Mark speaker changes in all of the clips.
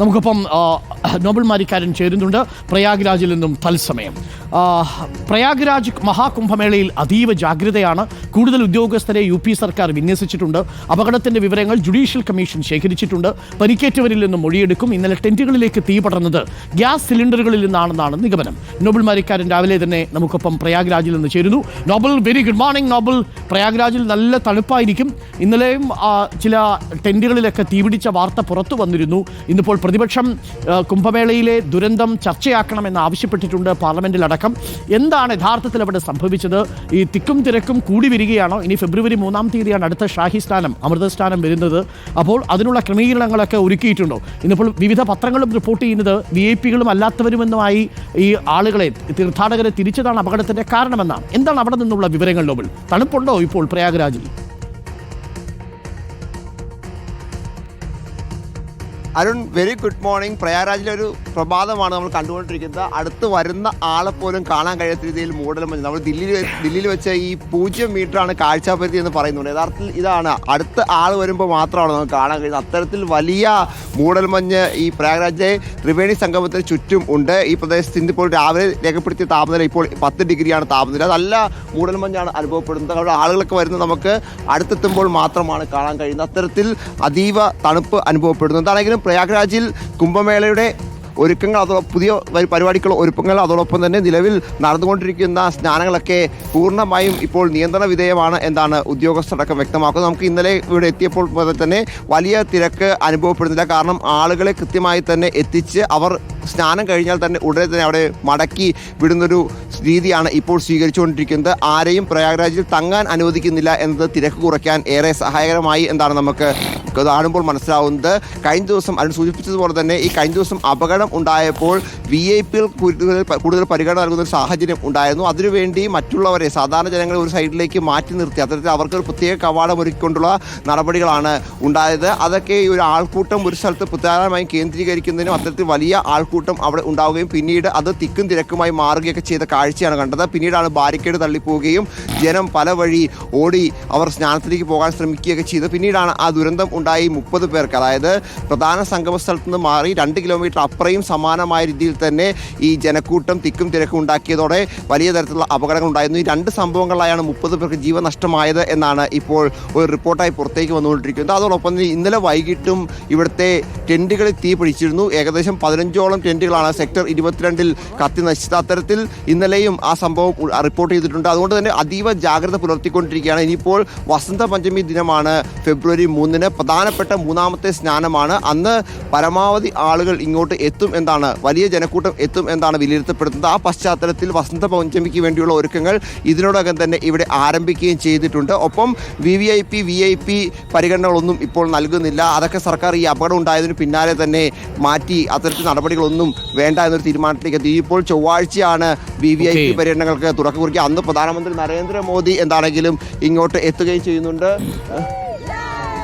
Speaker 1: നമുക്കൊപ്പം നോബൽ മാരിക്കാരൻ ചേരുന്നുണ്ട് പ്രയാഗ്രാജിൽ നിന്നും തത്സമയം. പ്രയാഗ്രാജ് മഹാകുംഭമേളയിൽ അതീവ ജാഗ്രതയാണ് കൂടുതൽ ഉദ്യോഗസ്ഥരെ യു പി സർക്കാർ വിന്യസിച്ചിട്ടുണ്ട്. അപകടത്തിന്റെ വിവരങ്ങൾ ജുഡീഷ്യൽ കമ്മീഷൻ ശേഖരിച്ചിട്ടുണ്ട്. പരിക്കേറ്റവരിൽ നിന്നും മൊഴിയെടുക്കും. ഇന്നലെ ടെന്റുകളിലേക്ക് തീ പടർന്നത് ഗ്യാസ് സിലിണ്ടറുകളിൽ നിന്നാണെന്നാണ് നിഗമനം. നോബൽ മാരിക്കാരൻ രാവിലെ തന്നെ നമുക്കൊപ്പം പ്രയാഗ്രാജിൽ നിന്ന് ചേരുന്നു. Nobel very good morning Nobel. പ്രയാഗ്രാജിൽ നല്ല തണുപ്പായിരിക്കും. ഇന്നലെയും ചില ടെന്റുകളിലൊക്കെ തീപിടിച്ച വാർത്ത പുറത്തു വന്നിരുന്നു. ഇന്നിപ്പോൾ പ്രതിപക്ഷം കുംഭമേളയിലെ ദുരന്തം ചർച്ചയാക്കണമെന്ന് ആവശ്യപ്പെട്ടിട്ടുണ്ട് പാർലമെന്റിലടക്കം. എന്താണ് യഥാർത്ഥത്തിൽ അവിടെ സംഭവിച്ചത്? ഈ തിക്കും തിരക്കും കൂടി വരികയാണോ? ഇനി ഫെബ്രുവരി മൂന്നാം തീയതിയാണ് അടുത്ത ഷാഹി സ്ഥാനം അമൃതസ്ഥാനം വരുന്നത്. അപ്പോൾ അതിനുള്ള ക്രമീകരണങ്ങളൊക്കെ ഒരുക്കിയിട്ടുണ്ടോ. ഇന്നിപ്പോൾ വിവിധ പത്രങ്ങളും റിപ്പോർട്ട് ചെയ്യുന്നത് വി ഐ പികളും അല്ലാത്തവരുമെന്നുമായി ഈ ആളുകളെ തീർത്ഥാടകരെ തിരിച്ചതാണ് അപകടത്തിന്റെ കാരണമെന്നാണ്. എന്താണ് അവിടെ നിന്നുള്ള വിവരങ്ങൾ നോബിൾ? തണുപ്പുണ്ടോ ഇപ്പോൾ പ്രയാഗ്രാജിൽ?
Speaker 2: അരുൺ വെരി ഗുഡ് മോർണിംഗ് പ്രയാഗ്രാജിലെ ഒരു പ്രഭാതമാണ് നമ്മൾ കണ്ടുകൊണ്ടിരിക്കുന്നത്. അടുത്ത് വരുന്ന ആളെ പോലും കാണാൻ കഴിയാത്ത രീതിയിൽ മൂടലും മഞ്ഞ് നമ്മൾ ദില്ലിയിൽ ദില്ലിയിൽ വെച്ച ഈ പൂജ്യം മീറ്ററാണ് കാഴ്ചാപരിധി എന്ന് പറയുന്നുണ്ട് യഥാർത്ഥത്തിൽ ഇതാണ്. അടുത്ത ആൾ വരുമ്പോൾ മാത്രമാണ് നമുക്ക് കാണാൻ കഴിയുന്നത്. അത്തരത്തിൽ വലിയ മൂടൽമഞ്ഞ് ഈ പ്രയാഗ്രാജിലെ ത്രിവേണി സംഗമത്തിന് ചുറ്റും ഉണ്ട്. ഈ പ്രദേശത്ത് ഇന്നിപ്പോൾ രാവിലെ രേഖപ്പെടുത്തിയ താപനില ഇപ്പോൾ പത്ത് ഡിഗ്രിയാണ് താപനില. നല്ല മൂടൽമഞ്ഞാണ് അനുഭവപ്പെടുന്നത്. അവിടെ ആളുകളൊക്കെ വരുന്നത് നമുക്ക് അടുത്തെത്തുമ്പോൾ മാത്രമാണ് കാണാൻ കഴിയുന്നത്. അത്തരത്തിൽ അതീവ തണുപ്പ് അനുഭവപ്പെടുന്നു. എന്താണെങ്കിലും പ്രയാഗ്രാജിൽ കുംഭമേളയുടെ ഒരുക്കങ്ങൾ അതോ പുതിയ പരിപാടികൾ ഒരുക്കങ്ങൾ അതോടൊപ്പം തന്നെ നിലവിൽ നടന്നുകൊണ്ടിരിക്കുന്ന സ്നാനങ്ങളൊക്കെ പൂർണമായും ഇപ്പോൾ നിയന്ത്രണ വിധേയമാണ് എന്നാണ് ഉദ്യോഗസ്ഥരടക്കം വ്യക്തമാക്കുന്നത്. നമുക്ക് ഇന്നലെ ഇവിടെ എത്തിയപ്പോൾ തന്നെ വലിയ തിരക്ക് അനുഭവപ്പെടുന്നില്ല. കാരണം ആളുകളെ കൃത്യമായി തന്നെ എത്തിച്ച് അവർ സ്നാനം കഴിഞ്ഞാൽ തന്നെ ഉടനെ തന്നെ അവിടെ മടക്കി വിടുന്നൊരു രീതിയാണ് ഇപ്പോൾ സ്വീകരിച്ചുകൊണ്ടിരിക്കുന്നത്. ആരെയും പ്രയാഗ്രാജിൽ തങ്ങാൻ അനുവദിക്കുന്നില്ല എന്നത് തിരക്ക് കുറയ്ക്കാൻ ഏറെ സഹായകരമായി എന്താണ് നമുക്ക് കാണുമ്പോൾ മനസ്സിലാവുന്നത്. കഴിഞ്ഞ ദിവസം അതിന് സൂചിപ്പിച്ചതുപോലെ തന്നെ ഈ കഴിഞ്ഞ ദിവസം അപകടം ഉണ്ടായപ്പോൾ വി ഐ പികൾ കൂടുതൽ കൂടുതൽ പരിഗണന നൽകുന്ന ഒരു സാഹചര്യം ഉണ്ടായിരുന്നു. അതിനുവേണ്ടി മറ്റുള്ളവരെ സാധാരണ ജനങ്ങളെ ഒരു സൈഡിലേക്ക് മാറ്റി നിർത്തി. അത്തരത്തിൽ അവർക്ക് ഒരു പ്രത്യേക കവാടം ഒരുക്കിക്കൊണ്ടുള്ള നടപടികളാണ് ഉണ്ടായത്. അതൊക്കെ ഈ ഒരു ആൾക്കൂട്ടം ഒരു സ്ഥലത്ത് പ്രധാനമായും കേന്ദ്രീകരിക്കുന്നതിനും അത്തരത്തിൽ വലിയ ആൾക്കൂട്ടം അവിടെ ഉണ്ടാവുകയും പിന്നീട് അത് തിക്കും തിരക്കുമായി മാറുകയൊക്കെ ചെയ്ത കാഴ്ചയാണ് കണ്ടത്. പിന്നീടാണ് ബാരിക്കേഡ് തള്ളിപ്പോവുകയും ജനം പല വഴി ഓടി അവർ സ്നാനത്തിലേക്ക് പോകാൻ ശ്രമിക്കുകയൊക്കെ ചെയ്തു. പിന്നീടാണ് ആ ദുരന്തം ഉണ്ടായി മുപ്പത് പേർക്ക്. അതായത് പ്രധാന സംഗമ സ്ഥലത്ത് നിന്ന് മാറി രണ്ട് കിലോമീറ്റർ അപ്പുറയും സമാനമായ രീതിയിൽ തന്നെ ഈ ജനക്കൂട്ടം തിക്കും തിരക്കും ഉണ്ടാക്കിയതോടെ വലിയ തരത്തിലുള്ള അപകടങ്ങൾ ഉണ്ടായിരുന്നു. ഈ രണ്ട് സംഭവങ്ങളിലായാണ് മുപ്പത് പേർക്ക് ജീവൻ നഷ്ടമായത് എന്നാണ് ഇപ്പോൾ ഒരു റിപ്പോർട്ടായി പുറത്തേക്ക് വന്നുകൊണ്ടിരിക്കുന്നത്. അതോടൊപ്പം തന്നെ ഇന്നലെ വൈകിട്ടും ഇവിടുത്തെ ടെന്റുകളിൽ തീ പിടിച്ചിരുന്നു. ഏകദേശം പതിനഞ്ചോളം ടെന്റുകളാണ് സെക്ടർ ഇരുപത്തിരണ്ടിൽ കത്തി നശിച്ചത്. അത്തരത്തിൽ ഇന്നലെയും ആ സംഭവം റിപ്പോർട്ട് ചെയ്തിട്ടുണ്ട്. അതുകൊണ്ട് തന്നെ അതീവ ജാഗ്രത പുലർത്തിക്കൊണ്ടിരിക്കുകയാണ്. ഇനിയിപ്പോൾ വസന്ത പഞ്ചമി ദിനമാണ്. ഫെബ്രുവരി മൂന്നിന് പ്രധാനപ്പെട്ട മൂന്നാമത്തെ സ്നാനമാണ്. അന്ന് പരമാവധി ആളുകൾ ഇങ്ങോട്ട് എത്തും എന്നാണ് വലിയ ജനക്കൂട്ടം എത്തും എന്നാണ് വിലയിരുത്തപ്പെടുന്നത്. ആ പശ്ചാത്തലത്തിൽ വസന്ത പഞ്ചമിക്ക് വേണ്ടിയുള്ള ഒരുക്കങ്ങൾ ഇതിനോടകം തന്നെ ഇവിടെ ആരംഭിക്കുകയും ചെയ്തിട്ടുണ്ട്. ഒപ്പം V V I P V I P പരിഗണനകളൊന്നും ഇപ്പോൾ നൽകുന്നില്ല. അതൊക്കെ സർക്കാർ ഈ അപകടം ഉണ്ടായതിന് പിന്നാലെ തന്നെ മാറ്റി അത്തരത്തിൽ നടപടികളൊന്നും വേണ്ട എന്നൊരു തീരുമാനത്തിലേക്ക് എത്തി ഇപ്പോൾ ചൊവ്വാഴ്ചയാണ് V V I P
Speaker 1: Okay.
Speaker 2: പര്യടനങ്ങൾക്ക് തുടക്കം കുറിക്കുക അന്ന് പ്രധാനമന്ത്രി നരേന്ദ്രമോദി എന്താണെങ്കിലും ഇങ്ങോട്ട് എത്തുകയും ചെയ്യുന്നുണ്ട്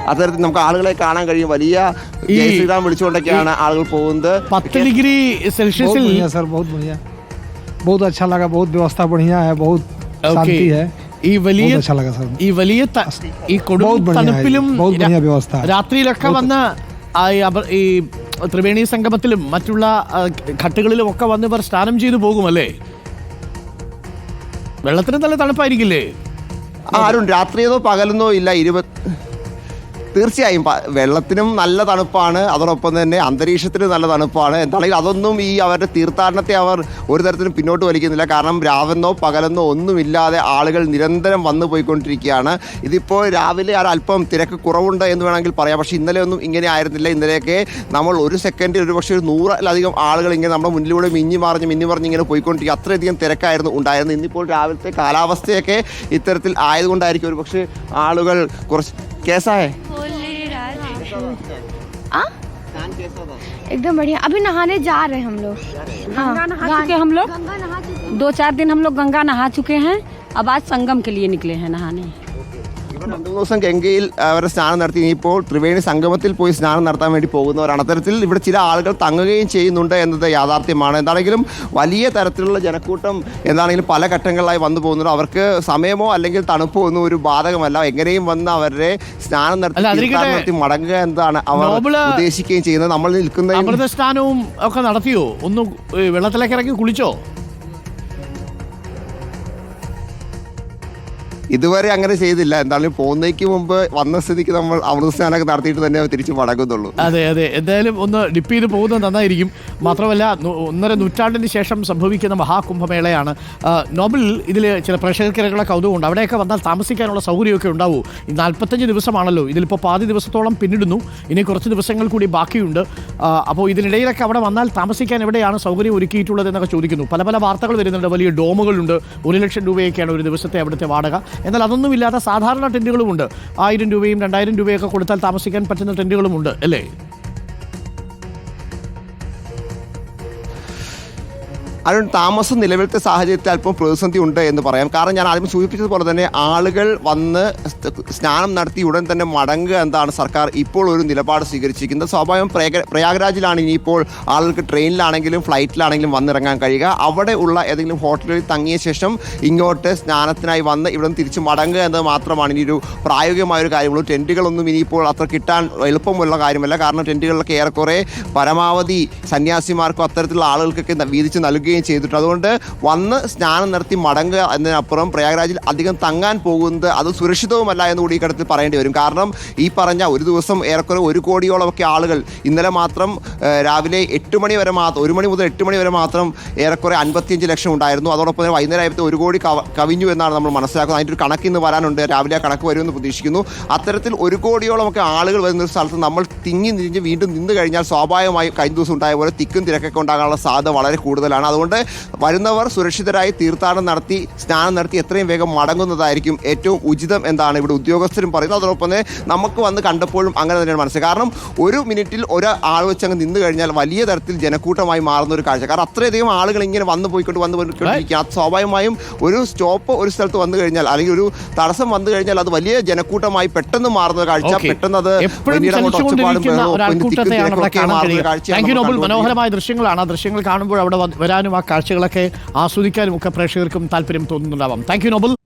Speaker 2: അത്തരത്തിൽ നമുക്ക് ആളുകളെ കാണാൻ കഴിയും വലിയ
Speaker 1: ഈ-
Speaker 2: ജയ് ശ്രീറാം വിളിച്ചുകൊണ്ടൊക്കെയാണ് ആളുകൾ പോകുന്നത്
Speaker 1: പത്ത് ഡിഗ്രി
Speaker 3: बहुत
Speaker 1: സെൽഷ്യസിൽ
Speaker 3: बढ़िया सर बहुत बढ़िया बहुत अच्छा लगा बहुत व्यवस्था बढ़िया है बहुत
Speaker 1: Okay.
Speaker 3: शांति है
Speaker 1: ഈ വലിയ
Speaker 3: बहुत अच्छा लगा सर
Speaker 1: ഈ വലിയ ത- ഈ കൊടും
Speaker 3: बहुत बढ़िया है
Speaker 1: തണുപ്പിലും
Speaker 3: जी, बहुत
Speaker 1: രാ-
Speaker 3: बढ़िया व्यवस्था है
Speaker 1: രാത്രിയിലൊക്കെ വന്ന് ആ ഈ അപ- ഈ ത്രിവേണി സംഗമത്തിലും മറ്റുള്ള ഘട്ടുകളിലും ഒക്കെ വന്ന് ഇവർ സ്നാനം ചെയ്തു പോകുമല്ലേ? വെള്ളത്തിന് നല്ല തണുപ്പായിരിക്കില്ലേ?
Speaker 2: ആരും രാത്രിയെന്നോ പകലെന്നോ ഇല്ല ഇരുപത് തീർച്ചയായും വെള്ളത്തിനും നല്ല തണുപ്പാണ്. അതോടൊപ്പം തന്നെ അന്തരീക്ഷത്തിനും നല്ല തണുപ്പാണ്. എന്താണെങ്കിൽ അതൊന്നും ഈ അവരുടെ തീർത്ഥാടനത്തെ അവർ ഒരു തരത്തിലും പിന്നോട്ട് വലിക്കുന്നില്ല. കാരണം രാവെന്നോ പകലെന്നോ ഒന്നുമില്ലാതെ ആളുകൾ നിരന്തരം വന്നു പോയിക്കൊണ്ടിരിക്കുകയാണ്. ഇതിപ്പോൾ രാവിലെ അല്പം തിരക്ക് കുറവുണ്ട് എന്ന് വേണമെങ്കിൽ പറയാം. പക്ഷേ ഇന്നലെ ഒന്നും ഇങ്ങനെ ആയിരുന്നില്ല. ഇന്നലെയൊക്കെ നമ്മൾ ഒരു സെക്കൻഡിൽ ഒരു പക്ഷേ ഒരു നൂറിലധികം ആളുകൾ ഇങ്ങനെ നമ്മുടെ മുന്നിലൂടെ മിന്നി മറിഞ്ഞ് മിന്നി മറിഞ്ഞ് ഇങ്ങനെ പോയിക്കൊണ്ടിരിക്കുക. അത്രയധികം തിരക്കായിരുന്നു ഉണ്ടായിരുന്നത്. ഇന്നിപ്പോൾ രാവിലത്തെ കാലാവസ്ഥയൊക്കെ ഇത്തരത്തിൽ ആയതുകൊണ്ടായിരിക്കും ഒരു പക്ഷേ ആളുകൾ കുറച്ച് കേസായേ
Speaker 4: आ? एकदम बढ़िया। अभी नहाने जा रहे हैं हम लोग। हाँ,
Speaker 5: गंगा नहा चुके हम लोग। दो चार दिन हम लोग गंगा नहा चुके हैं। अब आज संगम के लिए निकले हैं नहाने।
Speaker 2: രണ്ടു ദിവസം ഗംഗയിൽ അവരുടെ സ്നാനം നടത്തി. ഇനിയിപ്പോൾ ത്രിവേണി സംഗമത്തിൽ പോയി സ്നാനം നടത്താൻ വേണ്ടി പോകുന്നവരാണ്. അത്തരത്തിൽ ഇവിടെ ചില ആളുകൾ തങ്ങുകയും ചെയ്യുന്നുണ്ട് എന്നത് യാഥാർത്ഥ്യമാണ്. എന്താണെങ്കിലും വലിയ തരത്തിലുള്ള ജനക്കൂട്ടം എന്താണെങ്കിലും പല ഘട്ടങ്ങളിലായി വന്നു പോകുന്നുണ്ട്. അവർക്ക് സമയമോ അല്ലെങ്കിൽ തണുപ്പോ ഒന്നും ഒരു ബാധകമല്ല. എങ്ങനെയും വന്ന് അവരെ സ്നാനം നടത്തി മടങ്ങുക എന്നതാണ് അവർ ഉദ്ദേശിക്കുകയും ചെയ്യുന്നത്. നമ്മൾ നിൽക്കുന്ന
Speaker 1: അമൃത സ്നാനവും ഒക്കെ നടത്തിയോ? ഒന്ന് വെള്ളത്തിലേക്ക് ഇറങ്ങി കുളിച്ചോ?
Speaker 2: ഇതുവരെ അങ്ങനെ ചെയ്തില്ല. എന്തായാലും പോകുന്നതിക്ക് മുമ്പ് വന്ന സ്ഥിതിക്ക് നമ്മൾ അമൃത നടത്തിയിട്ട് തന്നെ തിരിച്ചു മടങ്ങുന്നുള്ളൂ.
Speaker 1: അതെ അതെ. എന്തായാലും ഒന്ന് ഡിപ്പ് ചെയ്ത് പോകുന്നത് നന്നായിരിക്കും. മാത്രമല്ല ഒന്നര നൂറ്റാണ്ടിന് ശേഷം സംഭവിക്കുന്ന മഹാകുംഭമേളയാണ്. നോബൽ ഇതിൽ ചില പ്രേക്ഷകരുടെ കൗതുകമുണ്ട്. അവിടെയൊക്കെ വന്നാൽ താമസിക്കാനുള്ള സൗകര്യമൊക്കെ ഉണ്ടാവൂ. നാൽപ്പത്തഞ്ച് ദിവസമാണല്ലോ. ഇതിലിപ്പോൾ പാതി ദിവസത്തോളം പിന്നിടുന്നു. ഇനി കുറച്ച് ദിവസങ്ങൾ കൂടി ബാക്കിയുണ്ട്. അപ്പോൾ ഇതിനിടയിലൊക്കെ അവിടെ വന്നാൽ താമസിക്കാൻ എവിടെയാണ് സൗകര്യം ഒരുക്കിയിട്ടുള്ളത് എന്നൊക്കെ ചോദിക്കുന്നു. പല പല വാർത്തകൾ വരുന്നുണ്ട്. വലിയ ഡോമുകളുണ്ട്. ഒരു ലക്ഷം രൂപയൊക്കെയാണ് ഒരു ദിവസത്തെ അവിടുത്തെ വാടക. എന്നാൽ അതൊന്നുമില്ലാത്ത സാധാരണ ടെന്റുകളുമുണ്ട് ആയിരം രൂപയും രണ്ടായിരം രൂപയൊക്കെ കൊടുത്താൽ താമസിക്കാൻ പറ്റുന്ന ടെന്റുകളുമുണ്ട് അല്ലേ?
Speaker 2: അരുൺ താമസം നിലവിലത്തെ സാഹചര്യത്തിൽ അല്പം പ്രതിസന്ധി ഉണ്ട് എന്ന് പറയാം. കാരണം ഞാൻ ആദ്യം സൂചിപ്പിച്ചതുപോലെ തന്നെ ആളുകൾ വന്ന് സ്നാനം നടത്തി ഉടൻ തന്നെ മടങ്ങുക എന്നതാണ് സർക്കാർ ഇപ്പോൾ ഒരു നിലപാട് സ്വീകരിച്ചിരിക്കുന്നത്. സ്വാഭാവികം പ്രയാഗ പ്രയാഗ്രാജിലാണ് ഇനിയിപ്പോൾ ആളുകൾക്ക് ട്രെയിനിലാണെങ്കിലും ഫ്ലൈറ്റിലാണെങ്കിലും വന്നിറങ്ങാൻ കഴിയുക. അവിടെ ഉള്ള ഏതെങ്കിലും ഹോട്ടലുകളിൽ തങ്ങിയ ശേഷം ഇങ്ങോട്ട് സ്നാനത്തിനായി വന്ന് ഇവിടെ നിന്ന് തിരിച്ച് മടങ്ങുക എന്നത് മാത്രമാണ് ഇനി ഒരു പ്രായോഗികമായ ഒരു കാര്യമുള്ളൂ. ടെന്റുകളൊന്നും ഇനിയിപ്പോൾ അത്ര കിട്ടാൻ എളുപ്പമുള്ള കാര്യമല്ല. കാരണം ടെന്റുകളിലൊക്കെ ഏറെക്കുറെ പരമാവധി സന്യാസിമാർക്കും അത്തരത്തിലുള്ള ആളുകൾക്കൊക്കെ വീതിച്ച് നൽകുകയും ചെയ്തിട്ടുണ്ട്. അതുകൊണ്ട് വന്ന് സ്നാനം നടത്തി മടങ്ങുക എന്നതിനപ്പുറം പ്രയാഗ്രാജിൽ അധികം തങ്ങാൻ പോകുന്നത് അത് സുരക്ഷിതവുമല്ല എന്ന് കൂടി ഈ പറയേണ്ടി വരും. കാരണം ഈ പറഞ്ഞ ഒരു ദിവസം ഏറെക്കുറെ ഒരു കോടിയോളമൊക്കെ ആളുകൾ ഇന്നലെ മാത്രം രാവിലെ എട്ട് മണി വരെ മാത്രം ഒരു മണി മുതൽ എട്ട് മണി വരെ മാത്രം ഏറെക്കുറെ അൻപത്തിയഞ്ച് ലക്ഷം ഉണ്ടായിരുന്നു. അതോടൊപ്പം തന്നെ വൈകുന്നേരം ഒരു കോടി കവിഞ്ഞു എന്നാണ് നമ്മൾ മനസ്സിലാക്കുന്നത്. അതിന്റെ ഒരു കണക്ക് ഇന്ന് വരാനുണ്ട്. രാവിലെ ആ കണക്ക് വരുമെന്ന് പ്രതീക്ഷിക്കുന്നു. അത്തരത്തിൽ ഒരു കോടിയോളമൊക്കെ ആളുകൾ വരുന്ന ഒരു സ്ഥലത്ത് നമ്മൾ തിങ്ങി നിരിഞ്ഞ് വീണ്ടും നിന്ന് കഴിഞ്ഞാൽ സ്വാഭാവികമായും കഴിഞ്ഞ ദിവസം ഉണ്ടായ പോലെ തിക്കും തിരക്കൊക്കെ ഉണ്ടാകാനുള്ള സാധ്യത വളരെ കൂടുതലാണ്. അതുകൊണ്ട് വരുന്നവർ സുരക്ഷിതരായി തീർത്ഥാടനം നടത്തി സ്നാനം നടത്തി എത്രയും വേഗം മടങ്ങുന്നതായിരിക്കും ഏറ്റവും ഉചിതം എന്നാണ് ഇവിടെ ഉദ്യോഗസ്ഥരും പറയുന്നത്. അതോടൊപ്പം തന്നെ നമുക്ക് വന്ന് കണ്ടപ്പോഴും അങ്ങനെ തന്നെയാണ് മനസ്സിലായത്. കാരണം ഒരു മിനിറ്റിൽ ഒരു ആൾ വെച്ച് അങ്ങ് നിന്ന് കഴിഞ്ഞാൽ വലിയ തരത്തിൽ ജനക്കൂട്ടമായി മാറുന്ന ഒരു കാഴ്ച. കാരണം അത്രയധികം ആളുകൾ ഇങ്ങനെ വന്നു പോയിക്കൊണ്ട് വന്ന് പോയിക്കൊണ്ടിരിക്കുക അത് സ്വാഭാവികമായും ഒരു സ്റ്റോപ്പ് ഒരു സ്ഥലത്ത് വന്നു കഴിഞ്ഞാൽ അല്ലെങ്കിൽ ഒരു തടസ്സം വന്നു കഴിഞ്ഞാൽ അത് വലിയ ജനക്കൂട്ടമായി പെട്ടെന്ന് മാറുന്ന കാഴ്ച. പെട്ടെന്ന് അത്
Speaker 1: മനോഹരമായ ദൃശ്യങ്ങളാണ് ആ ദൃശ്യങ്ങൾ കാണുമ്പോൾ അവിടെ വ- വരാനും ആ കാഴ്ചകളൊക്കെ ആസ്വദിക്കാനും ഒക്കെ പ്രേക്ഷകർക്കും താല്പര്യം തോന്നുന്നുണ്ടാവാം. Thank you Nobel